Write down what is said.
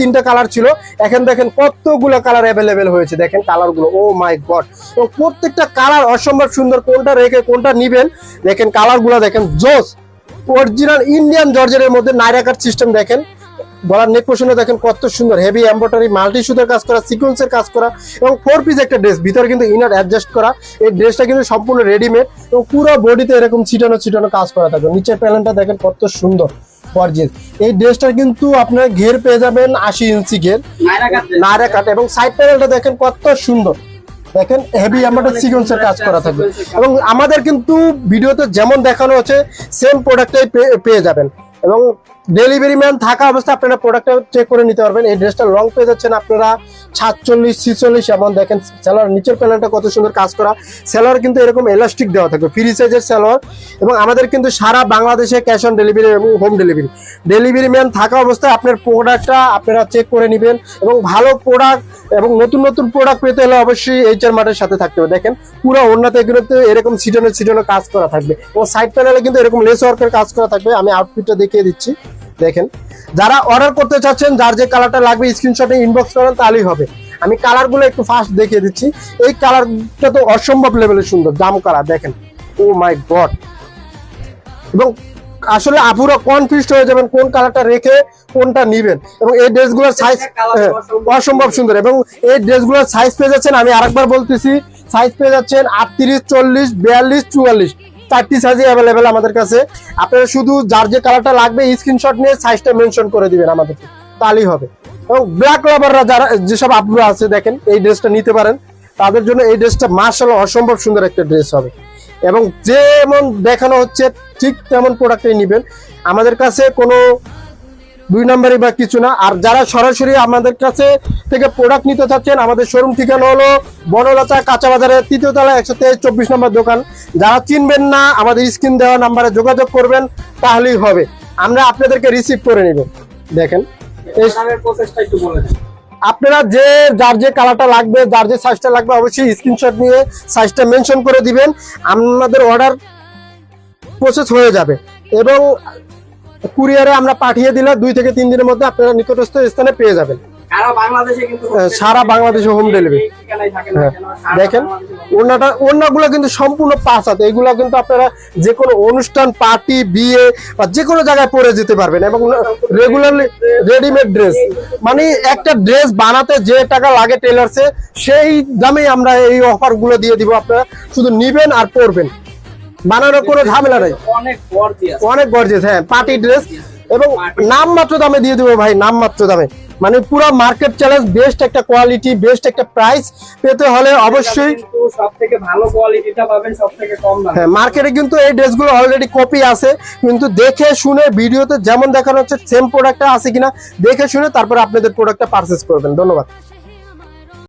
তিনটা কালার ছিল। এখন দেখেন কালার হয়েছে। দেখেন ও এবং প্রত্যেকটা কালার অসম্ভব সুন্দর, কোনটা রেখে কোনটা নিবেন। দেখেন দেখেন, জোস। অরিজিনাল ইন্ডিয়ান জর্জের মধ্যে নাইরা কাট সিস্টেম দেখেন। গলার নেক পোষণে দেখেন কত সুন্দর হেভি এম্ব্রয়ডারি মাল্টি সুতার কাজ করা সিকোয়েন্সের কাজ করা এবং ফোর পিস একটা ড্রেস ভিতরে কিন্তু ইনার অ্যাডজাস্ট করা। এই ড্রেসটা কিন্তু সম্পূর্ণ রেডিমেড এবং পুরো বডিতে এরকম ছিটানো ছিটানো কাজ করা থাকবে। নিচের প্যানেলটা দেখেন কত সুন্দর গর্জিয়াস এই ড্রেসটা কিন্তু আপনার ঘের পেয়ে যাবেন আশি ইঞ্চি ঘের নায়রা কাট। এবং সাইড প্যানেলটা দেখেন কত সুন্দর। দেখেন হেভি এম্ব্রয়ডারি সিকোয়েন্সের কাজ করা থাকবে। এবং আমাদের কিন্তু ভিডিওতে যেমন দেখানো হচ্ছে সেম প্রোডাক্টটাই পেয়ে যাবেন। এবং ডেলিভারি ম্যান থাকা অবস্থায় আপনারা প্রোডাক্টটা চেক করে নিতে পারবেন। এই ড্রেসটা লং পেয়ে যাচ্ছেন আপনারা সাতচল্লিশ, ছিচল্লিশ এমন দেখেন স্যালোয়ার নিচের প্যানেলটা কত সুন্দর কাজ করা। স্যালোয়ার কিন্তু এরকম এলাস্টিক দেওয়া থাকবে ফ্রি সাইজের স্যালোয়ার এবং আমাদের কিন্তু সারা বাংলাদেশে ক্যাশ অন ডেলিভারি এবং হোম ডেলিভারি ডেলিভারি ম্যান থাকা অবস্থায় আপনার প্রোডাক্টটা আপনারা চেক করে নেবেন এবং ভালো প্রোডাক্ট এবং নতুন নতুন প্রোডাক্ট পেতে হলে অবশ্যই এইচআর মার্টের সাথে থাকতে হবে। দেখেন, পুরো অন্যতে এগুলোতে এরকম সিজনে সিজনে কাজ করা থাকবে এবং সাইড প্যানেলে কিন্তু এরকম লেস ওয়ার্কের কাজ করা থাকবে। আমি আউটফিটটা দেখিয়ে দিচ্ছি। দেখেন। যারা অর্ডার করতে চাচ্ছেন যার যে কালারটা লাগবে স্ক্রিনশটে ইনবক্স করেন তাহলেই হবে। আমি কালারগুলো একটু ফাস্ট দেখিয়ে দিচ্ছি। এই কালারটা তো অসম্ভব লেভেলের সুন্দর জাম কালার দেখেন। ও মাই গড এবং আসলে আপুরা কনফিউজ হয়ে যাবেন কোন কালারটা রেখে কোনটা নিবেন। এবং এই ড্রেসগুলোর সাইজ অসম্ভব। সুন্দর। এবং এই ড্রেসগুলোর সাইজ পেয়ে যাচ্ছেন আমি আরেকবার বলতেছি সাইজ পেয়ে যাচ্ছেন আটত্রিশ চল্লিশ বিয়াল্লিশ চুয়াল্লিশ। চারটি সাইজে অ্যাভেলেবেল আমাদের কাছে। আপনারা শুধু যার যে কালারটা লাগবে স্ক্রিনশট নিয়ে সাইজটা মেনশন করে দিবেন আমাদেরকে। তাহলেই হবে। এবং ব্ল্যাক লাভাররা যারা, যেসব আপুরা আছে, দেখেন, এই ড্রেসটা নিতে পারেন। তাদের জন্য এই ড্রেসটা মার্শাল অসম্ভব সুন্দর একটা ড্রেস হবে। এবং যেমন দেখানো হচ্ছে, ঠিক তেমন প্রোডাক্টই নেবেন। আমাদের কাছে কোনো দুই নম্বরই বা কিছু না। আর যারা সরাসরি আমাদের কাছে থেকে প্রোডাক্ট নিতে চাচ্ছেন আমাদের শোরুম ঠিকানা হলো বনলতা কাঁচা বাজারের তৃতীয় তলা একশো তেইশ চব্বিশ নম্বর দোকান। যারা চিনবেন না আমাদের স্ক্রিন দেওয়া নাম্বারে যোগাযোগ করবেন তাহলেই হবে। আমরা আপনাদেরকে রিসিভ করে নিব। দেখেন। আপনারা যে যার যে কালারটা লাগবে যার যে সাইজটা লাগবে অবশ্যই স্ক্রিনশট নিয়ে সাইজটা মেনশন করে দিবেন। আমাদের অর্ডার প্রসেস হয়ে যাবে। এবং কুরিয়ারে আমরা পাঠিয়ে দিলে দুই থেকে তিন দিনের মধ্যে আপনারা নিকটস্থ স্থানে পেয়ে যাবেন। সারা বাংলাদেশে কিন্তু হ্যাঁ, না হ্যাঁ, দেখেন ওনাটা ওনাগুলো কিন্তু সম্পূর্ণ পাঁচ হাত। এগুলো কিন্তু আপনারা যে কোনো অনুষ্ঠান পার্টি বিয়ে বা যে কোনো জায়গায় পরে যেতে পারবেন এবং রেগুলারলি রেডিমেড ড্রেস মানে একটা ড্রেস বানাতে যে টাকা লাগে টেলার্সে সেই দামেই আমরা এই অফারগুলো দিয়ে দিব। আপনারা শুধু নিবেন আর পরবেন। বানানোর কোনো ঝামেলা নাই। অনেক গর্জেস হ্যাঁ পার্টি ড্রেস এবং নাম মাত্র দামে দিয়ে দেবো ভাই নাম মাত্র দামে। মানে পুরো মার্কেট চ্যালেঞ্জ বেস্ট একটা কোয়ালিটি বেস্ট একটা প্রাইস পেতে হলে অবশ্যই কিন্তু ভালো কোয়ালিটিটা পাবেন সব কম দামে। হ্যাঁ মার্কেটে কিন্তু এই ড্রেসগুলো অলরেডি কপি আছে কিন্তু দেখে শুনে ভিডিওতে যেমন দেখানো হচ্ছে সেম প্রোডাক্টটা আছে কিনা দেখে শুনে তারপর আপনাদের প্রোডাক্টটা পারচেস করবেন। ধন্যবাদ।